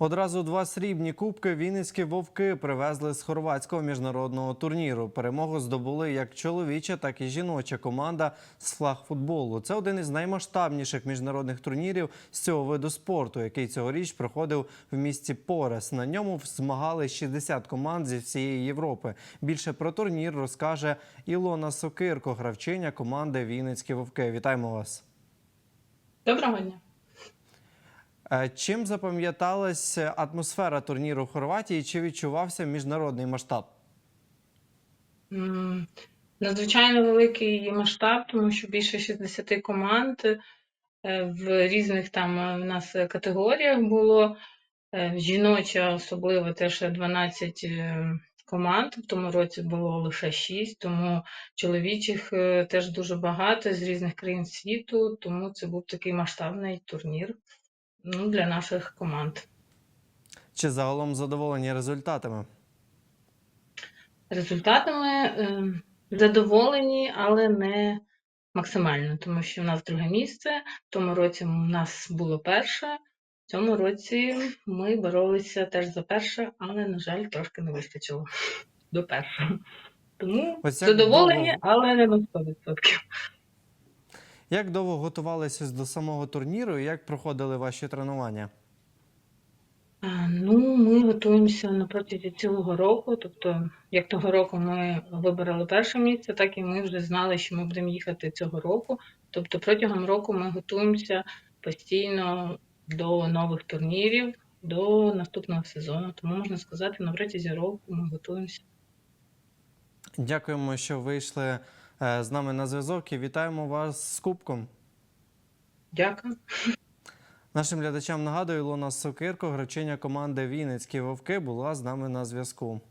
Одразу два срібні кубки Вінницькі вовки привезли з хорватського міжнародного турніру. Перемогу здобули як чоловіча, так і жіноча команда з флагфутболу. Це один із наймасштабніших міжнародних турнірів з цього виду спорту, який цьогоріч проходив в місті Порес. На ньому змагали 60 команд зі всієї Європи. Більше про турнір розкаже Ілона Сокирко, гравчиня команди Вінницькі вовки. Вітаємо вас. Доброго дня. Е, Чим запам'яталась атмосфера турніру в Хорватії? Чи відчувався міжнародний масштаб? Надзвичайно великий масштаб, тому що більше 60 команд е, в різних там е, в нас категоріях було. Жіноча особливо теж 12 е, команд. В тому році було лише 6, тому чоловічих теж дуже багато з різних країн світу, тому це був такий масштабний турнір ну, для наших команд. Чи загалом задоволені результатами? Результатами е, задоволені, але не максимально, тому що в нас друге місце. В тому році у нас було перше. В цьому році ми боролися теж за перше, але, на жаль, трошки не вистачило до першого. Тому Ось задоволені, але не на 100%. Як довго готувалися до самого турніру і як проходили ваші тренування? Ну, ми готуємося на протязі цілого року. Тобто, як того року ми вибрали перше місце, так і ми вже знали, що ми будемо їхати цього року. Тобто, протягом року ми готуємося постійно до нових турнірів, до наступного сезону. Тому можна сказати, на протязі року ми готуємося. Дякуємо, що вийшли з нами на зв'язок і вітаємо вас з кубком. Дякую. Нашим глядачам нагадую, Ілона Сокирко, гравчиня команди Вінницькі вовки, була з нами на зв'язку.